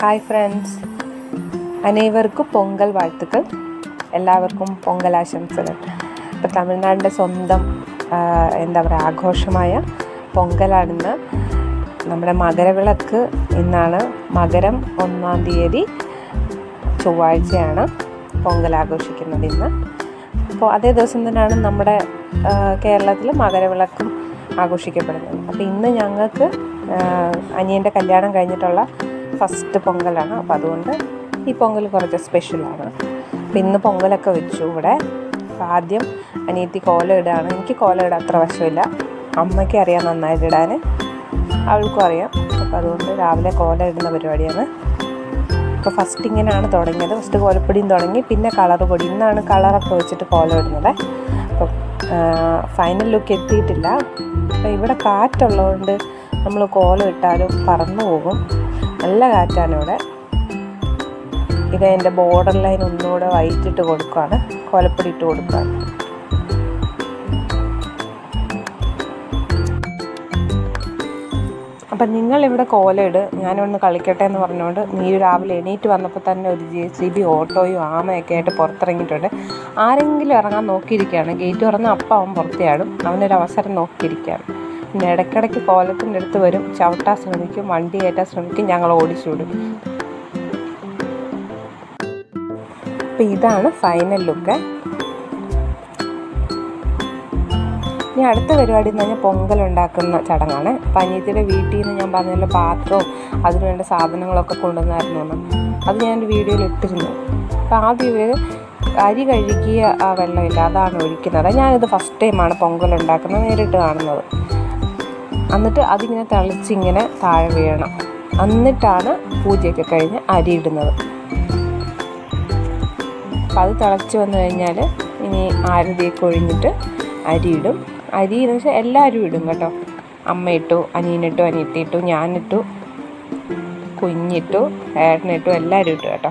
Hi friends അനേവർക്കും പൊങ്കൽ വാഴ്ത്തുക്കൾ. എല്ലാവർക്കും പൊങ്കൽ ആശംസകൾ. ഇപ്പോൾ തമിഴ്നാടിന്റെ സ്വന്തം എന്താ പറയുക ആഘോഷമായ പൊങ്കലാണെന്ന് നമ്മുടെ മകരവിളക്ക് ഇന്നാണ് മകരം ഒന്നാം തീയതി ചൊവ്വാഴ്ചയാണ് പൊങ്കൽ ആഘോഷിക്കുന്നത് ഇന്ന്. അപ്പോൾ അതേ ദിവസം തന്നെയാണ് നമ്മുടെ കേരളത്തിൽ മകരവിളക്കും ആഘോഷിക്കപ്പെടുന്നത്. അപ്പോൾ ഇന്ന് ഞങ്ങൾക്ക് അനിയന്റെ കല്യാണം കഴിഞ്ഞിട്ടുള്ള ഫസ്റ്റ് പൊങ്കലാണ്. അപ്പോൾ അതുകൊണ്ട് ഈ പൊങ്കൽ കുറച്ച് സ്പെഷ്യലാണ് അപ്പം ഇന്ന് പൊങ്കലൊക്കെ വെച്ചു ഇവിടെ. ആദ്യം അനിയത്തി കോല ഇടുകയാണ് എനിക്ക് കോല ഇടാൻ അത്ര വശമില്ല. അമ്മയ്ക്ക് അറിയാം നന്നായിട്ട് ഇടാൻ അവൾക്കും അറിയാം. അപ്പോൾ അതുകൊണ്ട് രാവിലെ കോല ഇടുന്ന പരിപാടിയാണ്. അപ്പോൾ ഫസ്റ്റ് ഇങ്ങനെയാണ് തുടങ്ങിയത്. ഫസ്റ്റ് കോലപ്പൊടിയും തുടങ്ങി. പിന്നെ കളർ പൊടി. ഇന്നാണ് കളറൊക്കെ വെച്ചിട്ട് കോല ഇടുന്നത്. അപ്പം ഫൈനൽ ലുക്ക് എത്തിയിട്ടില്ല. അപ്പം ഇവിടെ കാറ്റുള്ളതുകൊണ്ട് നമ്മൾ കോലം ഇട്ടാലും പറന്നു പോകും. നല്ല കാറ്റാണ് ഇവിടെ. ഇത് എന്റെ ബോർഡർ ലൈൻ ഒന്നുകൂടെ വൈറ്റിട്ട് കൊടുക്കുകയാണ് കോലപ്പൊടി ഇട്ട് കൊടുക്കുകയാണ് അപ്പം നിങ്ങളിവിടെ കോലയിട് ഞാനൊന്ന് കളിക്കട്ടെ എന്ന് പറഞ്ഞുകൊണ്ട് നീ രാവിലെ എണീറ്റ് വന്നപ്പോൾ തന്നെ ഒരു ജെ സി ബി ഓട്ടോയും ആമയൊക്കെ ആയിട്ട് പുറത്തിറങ്ങിയിട്ടുണ്ട്. ആരെങ്കിലും ഇറങ്ങാൻ നോക്കിയിരിക്കുകയാണ്. ഗേറ്റ് തുറന്ന് അപ്പം അവൻ പുറത്തെയാടും. അവനൊരു അവസരം നോക്കിയിരിക്കുകയാണ്. പിന്നെ ഇടയ്ക്കിടയ്ക്ക് കോലത്തിന്റെ അടുത്ത് വരും ചവിട്ടാൻ ശ്രമിക്കും വണ്ടി കയറ്റാൻ ശ്രമിക്കും ഞങ്ങൾ ഓടിച്ചു വിടും ഇതാണ് ഫൈനൽ ലുക്ക് ഇനി അടുത്ത പരിപാടി എന്ന് പറഞ്ഞാൽ പൊങ്കൽ ഉണ്ടാക്കുന്ന ചടങ്ങാണ്. അപ്പം അനിയത്തിയുടെ വീട്ടിൽ നിന്ന് ഞാൻ പറഞ്ഞല്ലോ പാത്രവും അതിന് വേണ്ട സാധനങ്ങളൊക്കെ കൊണ്ടുവന്നായിരുന്നു എന്ന് അത് ഞാൻ വീഡിയോയിൽ ഇട്ടിരുന്നു. അപ്പം ആദ്യം ഇവർ അരി കഴുകിയ ആ വെള്ളമില്ല അതാണ് ഒഴിക്കുന്നത്. ഞാനിത് ഫസ്റ്റ് ടൈമാണ് പൊങ്കൽ ഉണ്ടാക്കുന്നത് നേരിട്ട് കാണുന്നത്. എന്നിട്ട് അതിങ്ങനെ തിളച്ചിങ്ങനെ താഴെ വീഴണം. എന്നിട്ടാണ് പൂജയൊക്കെ കഴിഞ്ഞ് അരി ഇടുന്നത്. അപ്പം അത് തിളച്ച് വന്നു കഴിഞ്ഞാൽ ഇനി ആരതിയൊക്കെ ഒഴിഞ്ഞിട്ട് അരിയിടും അരി എന്ന് വെച്ചാൽ എല്ലാവരും ഇടും കേട്ടോ. അമ്മ ഇട്ടു അനിയനിട്ടു അനിയത്തിയിട്ടു ഞാനിട്ടു കുഞ്ഞിട്ടു ഏട്ടനിട്ടു എല്ലാവരും ഇട്ടു കേട്ടോ.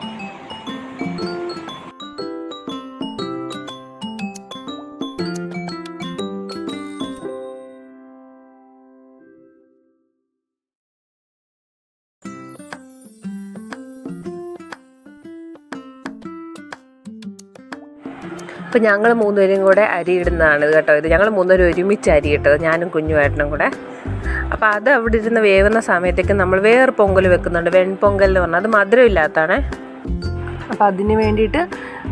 ഇപ്പം ഞങ്ങൾ മൂന്നുപേരും കൂടെ അരി ഇടുന്നതാണ് ഇത് കേട്ടോ. ഇത് ഞങ്ങൾ മൂന്നുപേരും ഒരുമിച്ച് അരി ഇട്ടത്. ഞാനും കുഞ്ഞുമായിട്ടും കൂടെ. അപ്പോൾ അത് അവിടെ ഇരുന്ന് വേവുന്ന സമയത്തേക്ക് നമ്മൾ വേറെ പൊങ്കൽ വെക്കുന്നുണ്ട്. വെൺപൊങ്കൽ എന്ന് പറഞ്ഞാൽ അത് മധുരം ഇല്ലാത്തതാണേ അപ്പോൾ അതിന് വേണ്ടിയിട്ട്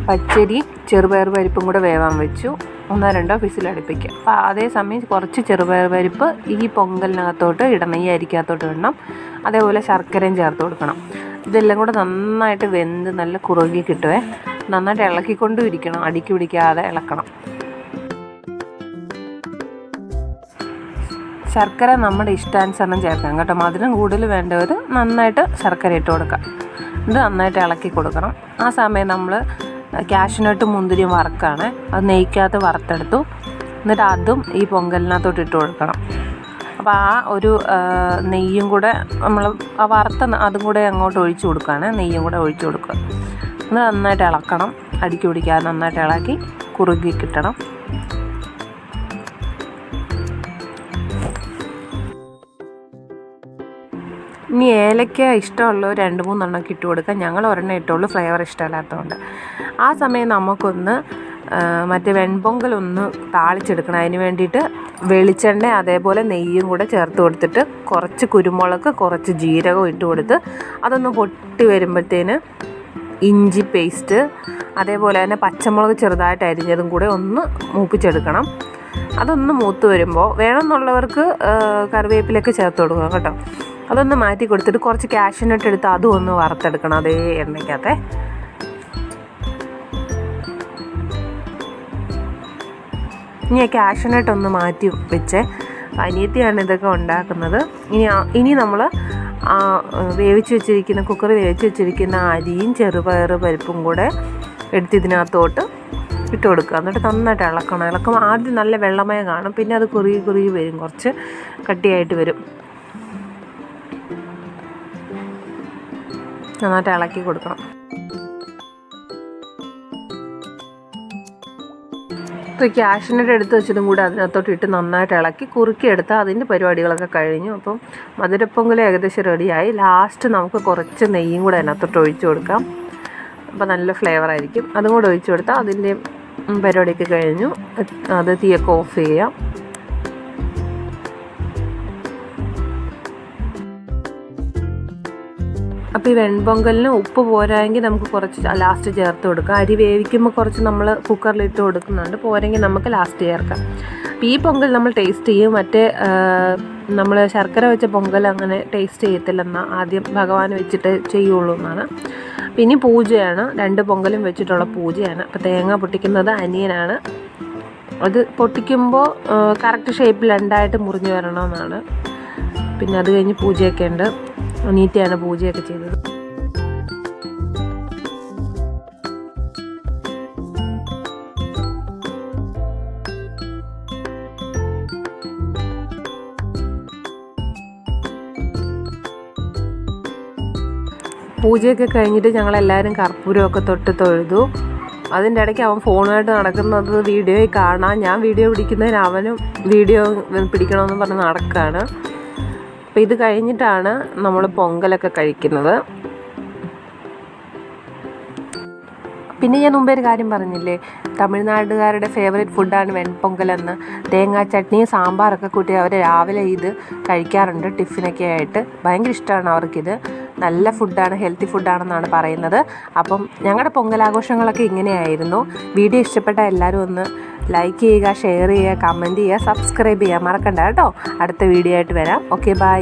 പച്ചരി ചെറുപയർ പരിപ്പും കൂടെ വേവാൻ വെച്ചു. ഒന്നോ രണ്ടോ വിസിലടുപ്പിക്കുക അപ്പോൾ അതേ സമയം കുറച്ച് ചെറുപയർ പരിപ്പ് ഈ പൊങ്കലിനകത്തോട്ട് ഇടണം. ഈ അരിക്കകത്തോട്ട് ഇടണം. അതേപോലെ ശർക്കരയും ചേർത്ത് കൊടുക്കണം. ഇതെല്ലാം കൂടെ നന്നായിട്ട് വെന്ത് നല്ല കുറുകി കിട്ടുവേ. നന്നായിട്ട് ഇളക്കിക്കൊണ്ടും ഇരിക്കണം. അടിക്ക് പിടിക്കാതെ ഇളക്കണം. ശർക്കര നമ്മുടെ ഇഷ്ടാനുസരണം ചേർക്കാം. കേട്ടോ മധുരം കൂടുതൽ വേണ്ടവർ നന്നായിട്ട് ശർക്കര ഇട്ട് കൊടുക്കാം. ഇത് നന്നായിട്ട് ഇളക്കി കൊടുക്കണം. ആ സമയം നമ്മൾ ക്യാഷിനോട്ട് മുന്തിരിയും വറക്കാണ്. അത് നെയ്ക്കകത്ത് വറുത്തെടുത്തു. എന്നിട്ട് അതും ഈ പൊങ്കലിനകത്തോട്ട് ഇട്ട് കൊടുക്കണം. അപ്പോൾ ആ ഒരു നെയ്യും കൂടെ നമ്മൾ ആ വറുത്ത അതും കൂടെ അങ്ങോട്ട് ഒഴിച്ചു കൊടുക്കുകയാണ്. നെയ്യും കൂടെ ഒഴിച്ചു കൊടുക്കുക. എന്നിട്ട് നന്നായിട്ട് ഇളക്കണം. അടിക്കി പിടിക്കാതെ നന്നായിട്ട് ഇളക്കി കുറുകി കിട്ടണം. ഇനി ഏലയ്ക്ക ഇഷ്ടമുള്ള രണ്ട് മൂന്നെണ്ണം ഇട്ട് കൊടുക്കാം. ഞങ്ങൾ ഒരെണ്ണം ഇട്ടുള്ളൂ. ഫ്ലേവർ ഇഷ്ടമല്ലാത്തതുകൊണ്ട്. ആ സമയം നമുക്കൊന്ന് മറ്റേ വെൺപൊങ്കലൊന്ന് താളിച്ചെടുക്കണം. അതിന് വേണ്ടിയിട്ട് വെളിച്ചെണ്ണ അതേപോലെ നെയ്യും കൂടെ ചേർത്ത് കൊടുത്തിട്ട് കുറച്ച് കുരുമുളക് കുറച്ച് ജീരകം ഇട്ട് കൊടുത്ത് അതൊന്ന് പൊട്ടി വരുമ്പോഴത്തേന് ഇഞ്ചി പേസ്റ്റ് അതേപോലെ തന്നെ പച്ചമുളക് ചെറുതായിട്ട് അരിഞ്ഞതും കൂടെ ഒന്ന് മൂപ്പിച്ചെടുക്കണം. അതൊന്ന് മൂത്ത് വരുമ്പോൾ വേണമെന്നുള്ളവർക്ക് കറിവേപ്പിലൊക്കെ ചേർത്ത് കൊടുക്കുക കേട്ടോ. അതൊന്ന് മാറ്റി കൊടുത്തിട്ട് കുറച്ച് കാഷ്യനട്ട് എടുത്ത് അതും ഒന്ന് വറുത്തെടുക്കണം അതേ എണ്ണയ്ക്കകത്തെ. ഇനി ആ കാഷ്യനട്ട് ഒന്ന് മാറ്റി വെച്ച് അനിയത്തിയാണ് ഇതൊക്കെ ഉണ്ടാക്കുന്നത്. ഇനി ഇനി നമ്മൾ ആ വേവിച്ച് വെച്ചിരിക്കുന്ന കുക്കർ വേവിച്ച് വെച്ചിരിക്കുന്ന അരിയും ചെറുപയർ പരിപ്പും കൂടെ എടുത്ത് ഇതിനകത്തോട്ട് ഇട്ട് കൊടുക്കുക. എന്നിട്ട് നന്നായിട്ട് ഇളക്കണം. ഇളക്കുമ്പോൾ ആദ്യം നല്ല വെള്ളമയം കാണും. പിന്നെ അത് കുറുകി കുറുകി വരും. കുറച്ച് കട്ടിയായിട്ട് വരും. നന്നായിട്ട് ഇളക്കി കൊടുക്കണം. ഇപ്പോൾ ക്യാഷിനട്ട് എടുത്ത് വെച്ചതും കൂടി അതിനകത്തോട്ട് ഇട്ട് നന്നായിട്ട് ഇളക്കി കുറുക്കിയെടുത്ത് അതിന്റെ പരിപാടികളൊക്കെ കഴിഞ്ഞു. അപ്പം മധുരപ്പൊങ്കൽ ഏകദേശം റെഡിയായി ലാസ്റ്റ് നമുക്ക് കുറച്ച് നെയ്യും കൂടെ അതിനകത്തോട്ട് ഒഴിച്ചു കൊടുക്കാം. അപ്പോൾ നല്ല ഫ്ലേവർ ആയിരിക്കും. അതും കൂടെ ഒഴിച്ചു കൊടുത്താൽ അതിന്റെ പരിപാടിയൊക്കെ കഴിഞ്ഞു. അത് തീയൊക്കെ ഓഫ് ചെയ്യാം. അപ്പോൾ ഈ വെൺപൊങ്കലിന് ഉപ്പ് പോരായെങ്കിൽ നമുക്ക് കുറച്ച് ലാസ്റ്റ് ചേർത്ത് കൊടുക്കാം. അരി വേവിക്കുമ്പോൾ കുറച്ച് നമ്മൾ കുക്കറിലിട്ട് കൊടുക്കുന്നുണ്ട്. പോരെങ്കിൽ നമുക്ക് ലാസ്റ്റ് ചേർക്കാം. അപ്പോൾ ഈ പൊങ്കൽ നമ്മൾ ടേസ്റ്റ് ചെയ്യും. മറ്റേ നമ്മൾ ശർക്കര വെച്ച പൊങ്കൽ അങ്ങനെ ടേസ്റ്റ് ചെയ്യത്തില്ലെന്ന ആദ്യം ഭഗവാൻ വെച്ചിട്ട് ചെയ്യുള്ളൂ എന്നാണ്. പിന്നെ പൂജയാണ്. രണ്ട് പൊങ്കലും വെച്ചിട്ടുള്ള പൂജയാണ്. അപ്പോൾ തേങ്ങ പൊട്ടിക്കുന്നത് അനിയനാണ്. അത് പൊട്ടിക്കുമ്പോൾ കറക്റ്റ് ഷേപ്പിൽ രണ്ടായിട്ട് മുറിഞ്ഞു വരണമെന്നാണ് പിന്നെ അത് കഴിഞ്ഞ് പൂജയൊക്കെ ഉണ്ട്. അനീറ്റയാണ് പൂജയൊക്കെ ചെയ്തത്. പൂജയൊക്കെ കഴിഞ്ഞിട്ട് ഞങ്ങളെല്ലാവരും കർപ്പൂരമൊക്കെ തൊട്ട് തൊഴുതു. അതിന്റെ ഇടയ്ക്ക് അവൻ ഫോണുമായിട്ട് നടക്കുന്നത് വീഡിയോയിൽ കാണാം. ഞാൻ വീഡിയോ പിടിക്കുന്നതിന് അവനും വീഡിയോ പിടിക്കണമെന്ന് പറഞ്ഞ് നടക്കുകയാണ്. അപ്പോൾ ഇത് കഴിഞ്ഞിട്ടാണ് നമ്മൾ പൊങ്കലൊക്കെ കഴിക്കുന്നത്. പിന്നെ ഞാൻ മുമ്പേ ഒരു കാര്യം പറഞ്ഞില്ലേ? തമിഴ്നാട്ടുകാരുടെ ഫേവറേറ്റ് ഫുഡാണ് വെൺപൊങ്കലെന്ന്. തേങ്ങാ ചട്നിയും സാമ്പാറൊക്കെ കൂട്ടി അവർ രാവിലെ ഇത് കഴിക്കാറുണ്ട് ടിഫിനൊക്കെ ആയിട്ട്. ഭയങ്കര ഇഷ്ടമാണ് അവർക്കിത്. നല്ല ഫുഡാണ് ഹെൽത്തി ഫുഡാണെന്നാണ് പറയുന്നത്. അപ്പം ഞങ്ങളുടെ പൊങ്കലാഘോഷങ്ങളൊക്കെ ഇങ്ങനെയായിരുന്നു. വീഡിയോ ഇഷ്ടപ്പെട്ട എല്ലാവരും ഒന്ന് ലൈക്ക് ചെയ്യുക ഷെയർ ചെയ്യുക കമന്റ് ചെയ്യുക സബ്സ്ക്രൈബ് ചെയ്യുക. മറക്കണ്ട കേട്ടോ. അടുത്ത വീഡിയോ ആയിട്ട് വരാം. Okay bye